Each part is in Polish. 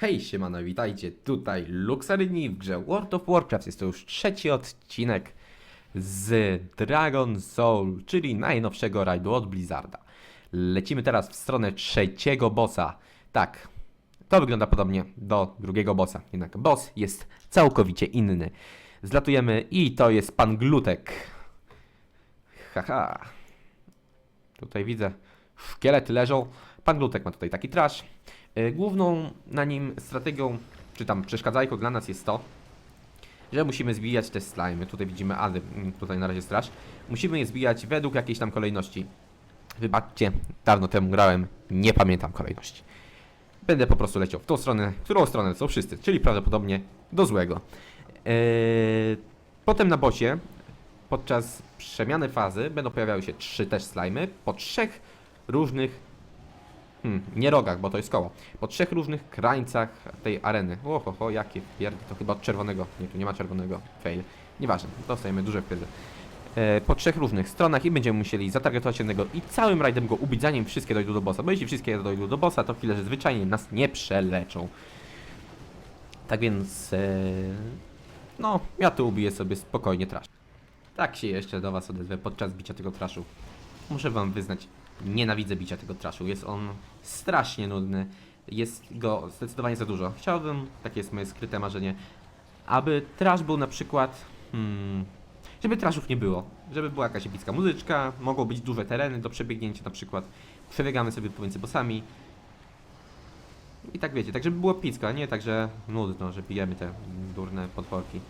Hej, siemano, witajcie, tutaj Luxaryni w grze World of Warcraft. Jest to już trzeci odcinek z Dragon Soul, czyli najnowszego rajdu od Blizzarda. Lecimy teraz w stronę trzeciego bossa. Tak, to wygląda podobnie do drugiego bossa, jednak boss jest całkowicie inny. Zlatujemy i to jest pan Glutek. Haha. Tutaj widzę, szkielety leżą. Pan Glutek ma tutaj taki trash. Y, Główną na nim strategią, czy tam przeszkadzajką dla nas jest to, że musimy zbijać te slimy. Tutaj widzimy Ady, mm, tutaj na razie straż. Musimy je zbijać według jakiejś tam kolejności. Wybaczcie, dawno temu grałem, nie pamiętam kolejności. Będę po prostu leciał w tą stronę, którą stronę są wszyscy, czyli prawdopodobnie do złego. Eee, potem na bocie, podczas przemiany fazy, będą pojawiały się trzy też slimy, po trzech różnych Hmm, nie rogach, bo to jest koło. Po trzech różnych krańcach tej areny. Oho, jakie pierdy, to chyba od czerwonego. Nie, tu nie ma czerwonego. Fail. Nieważne, dostajemy duże pierdy. E, po trzech różnych stronach i będziemy musieli zatargetować jednego i całym rajdem go ubić, zanim wszystkie dojdą do bossa. Bo jeśli wszystkie dojdą do bossa, to chwilę, że zwyczajnie nas nie przeleczą. Tak więc, e, no, ja tu ubiję sobie spokojnie trash. Tak się jeszcze do was odezwę podczas bicia tego traszu. Muszę wam wyznać, nienawidzę bicia tego traszu. Jest on strasznie nudny. Jest go zdecydowanie za dużo. Chciałbym, takie jest moje skryte marzenie, aby trash był na przykład. Hmm, żeby trashów nie było. Żeby była jakaś epicka muzyczka, mogą być duże tereny do przebiegnięcia na przykład. Przebiegamy sobie pomiędzy bossami. I tak wiecie, tak żeby było epicko, a nie tak, że nudno, że bijemy te durne potworki.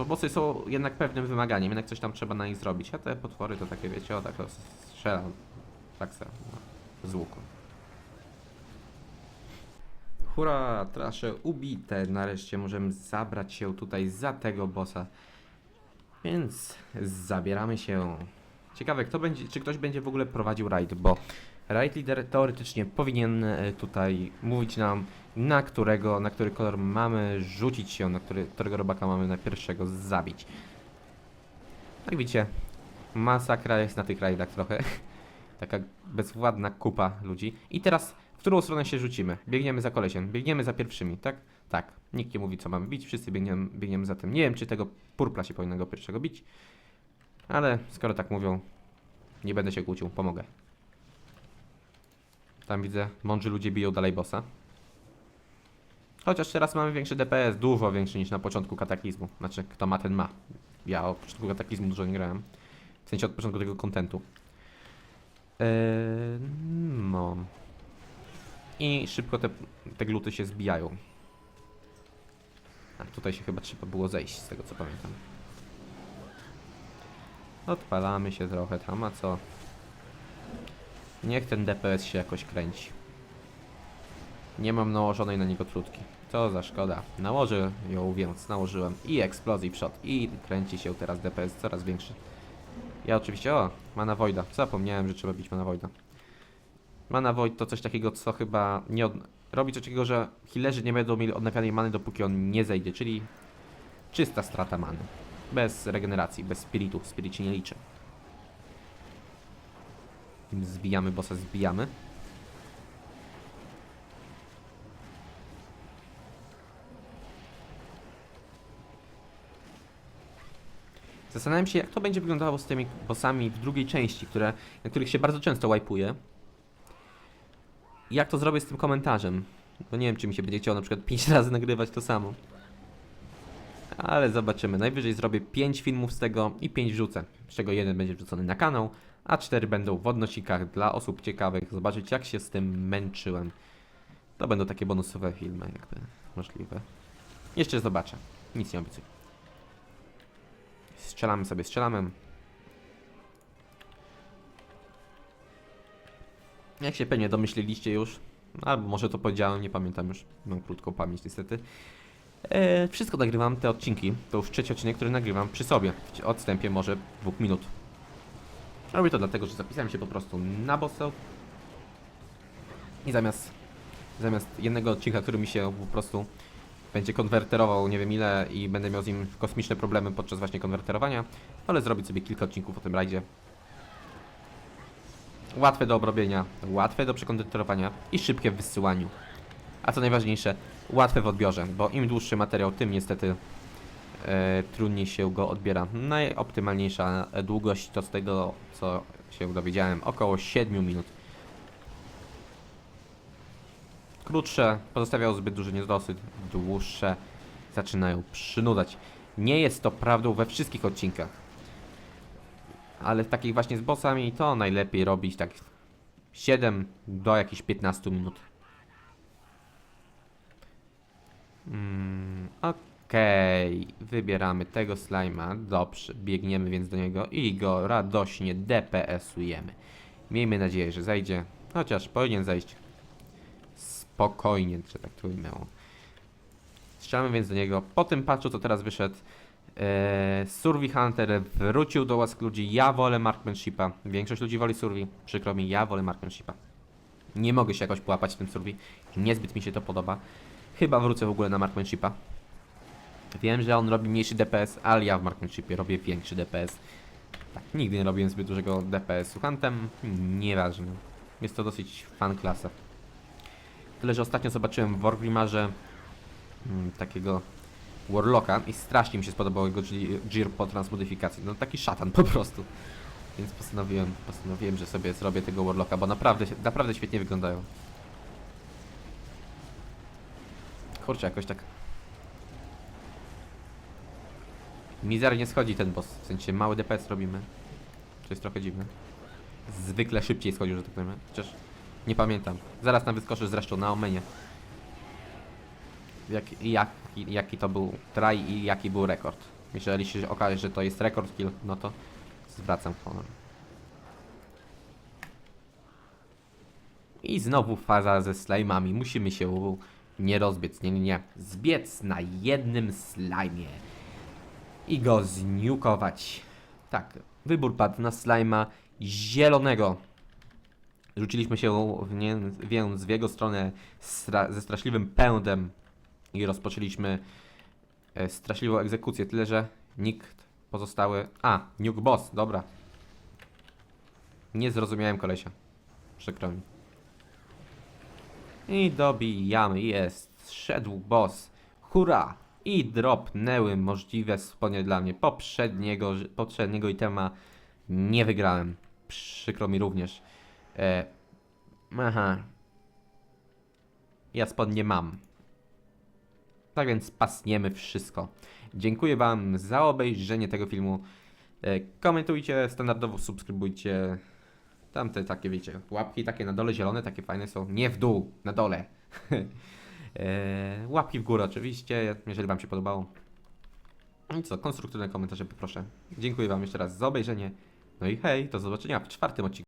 Bo bossy są jednak pewnym wymaganiem, jednak coś tam trzeba na nich zrobić. A te potwory to takie, wiecie, o tak o, strzelam. Tak se, no, z łuku. Hurra, trasze ubite. Nareszcie możemy zabrać się tutaj za tego bossa. Więc zabieramy się. Ciekawe, kto będzie, czy ktoś będzie w ogóle prowadził raid, bo raid leader teoretycznie powinien e, tutaj mówić nam, na którego, na który kolor mamy rzucić się, na który, którego robaka mamy na pierwszego zabić. Jak widzicie, masakra jest na tych rajdach trochę. Taka bezwładna kupa ludzi. I teraz, w którą stronę się rzucimy? Biegniemy za kolesiem, biegniemy za pierwszymi, tak? Tak. Nikt nie mówi, co mamy bić, wszyscy biegniemy, biegniemy za tym. Nie wiem, czy tego purpla się powinno go pierwszego bić, ale skoro tak mówią, nie będę się kłócił, pomogę. Tam widzę, mądrzy ludzie biją dalej bossa. Chociaż teraz mamy większy DPS, dużo większy niż na początku kataklizmu. Znaczy, kto ma, ten ma. Ja od początku kataklizmu dużo nie grałem. W sensie od początku tego kontentu. Eee, no. I szybko te, te gluty się zbijają. A tutaj się chyba trzeba było zejść, z tego co pamiętam. Odpalamy się trochę tam, a co? Niech ten DPS się jakoś kręci. Nie mam nałożonej na niego trutki. Co za szkoda. Nałożę ją, więc nałożyłem i eksplozji przod i kręci się teraz DPS coraz większy. Ja oczywiście, o, mana Voida. Zapomniałem, że trzeba bić mana Voida. Mana Void to coś takiego, co chyba nie od... robi coś takiego, że healerzy nie będą mieli odnawianej many, dopóki on nie zejdzie, czyli czysta strata many. Bez regeneracji, bez spiritu. Spirit się nie liczy. Zbijamy bossa, zbijamy. Zastanawiam się, jak to będzie wyglądało z tymi bossami w drugiej części, które, na których się bardzo często łajpuje. I jak to zrobię z tym komentarzem? Bo nie wiem, czy mi się będzie chciało na przykład 5 razy nagrywać to samo. Ale zobaczymy. Najwyżej zrobię 5 filmów z tego i 5 wrzucę. Z czego jeden będzie wrzucony na kanał, a 4 będą w odnosikach dla osób ciekawych. Zobaczyć, jak się z tym męczyłem. To będą takie bonusowe filmy, jakby możliwe. Jeszcze zobaczę. Nic nie obiecuję. Strzelamy sobie strzelamy. Jak się pewnie domyśliliście już, albo może to powiedziałem, nie pamiętam już, mam krótką pamięć niestety. E, wszystko nagrywam, te odcinki, to już trzeci odcinek, który nagrywam przy sobie, w odstępie może dwóch minut. Robię to dlatego, że zapisałem się po prostu na bosso i zamiast, zamiast jednego odcinka, który mi się po prostu będzie konwerterował nie wiem ile i będę miał z nim kosmiczne problemy podczas właśnie konwerterowania, ale zrobić sobie kilka odcinków o tym rajdzie. Łatwe do obrobienia, łatwe do przekonwerterowania i szybkie w wysyłaniu. a co najważniejsze, łatwe w odbiorze, bo im dłuższy materiał, tym niestety e, trudniej się go odbiera. Najoptymalniejsza długość to z tego, co się dowiedziałem, około 7 minut. Krótsze pozostawiają zbyt duży niedosyt, dłuższe zaczynają przynudzać. Nie jest to prawdą we wszystkich odcinkach. Ale takich właśnie z bossami to najlepiej robić tak 7 do jakichś 15 minut. Mm, Okej, wybieramy tego slajma. Dobrze, biegniemy więc do niego i go radośnie DPS-ujemy. Miejmy nadzieję, że zajdzie, chociaż powinien zajść spokojnie, że tak to ujmę. Strzelamy więc do niego. Po tym patchu, co teraz wyszedł, e, Survey Hunter wrócił do łask ludzi. Ja wolę Marksmanshipa. Większość ludzi woli Survey. Przykro mi, ja wolę Marksmanshipa. Nie mogę się jakoś połapać w tym Survey. Niezbyt mi się to podoba. Chyba wrócę w ogóle na Marksmanshipa. Wiem, że on robi mniejszy DPS, ale ja w Marksmanshipie robię większy DPS. Tak, nigdy nie robiłem zbyt dużego DPS-u. Huntem, nieważne. Jest to dosyć fan klasa. Tyle, że ostatnio zobaczyłem w Wargrimarze mm, takiego Warlocka i strasznie mi się spodobał jego Gear po transmodyfikacji. No taki szatan po prostu. Więc postanowiłem, postanowiłem, że sobie zrobię tego Warlocka, bo naprawdę, naprawdę świetnie wyglądają. Kurczę, jakoś tak Mizernie schodzi ten boss, w sensie mały DPS robimy. To jest trochę dziwne. Zwykle szybciej schodził, że tak powiem. Chociaż nie pamiętam. Zaraz tam wyskoczysz zresztą na Omenie. Jak, jak, jaki to był try i jaki był rekord. Jeżeli się okaże, że to jest rekord kill, no to zwracam honor. I znowu faza ze slajmami. Musimy się nie rozbiec, nie, nie, nie. Zbiec na jednym slajmie i go zniukować. Tak, wybór padł na slajma zielonego. Rzuciliśmy się w nie, więc w jego stronę stra ze straszliwym pędem i rozpoczęliśmy e, straszliwą egzekucję. Tyle, że nikt pozostały. A, nuke boss, dobra. Nie zrozumiałem kolesia. Przykro mi. I dobijamy, jest. Szedł boss. Hurra! I dropnęły możliwe spodnie dla mnie. Poprzedniego, poprzedniego itema nie wygrałem. Przykro mi również. E, aha. Ja spodnie mam. Tak więc pasniemy wszystko. Dziękuję Wam za obejrzenie tego filmu. E, komentujcie, standardowo subskrybujcie. Tamte takie, wiecie, łapki takie na dole zielone, takie fajne są. Nie w dół, na dole. E, łapki w górę oczywiście, jeżeli Wam się podobało. I co, konstruktywne komentarze poproszę. Dziękuję Wam jeszcze raz za obejrzenie. No i hej, do zobaczenia w czwartym odcinku.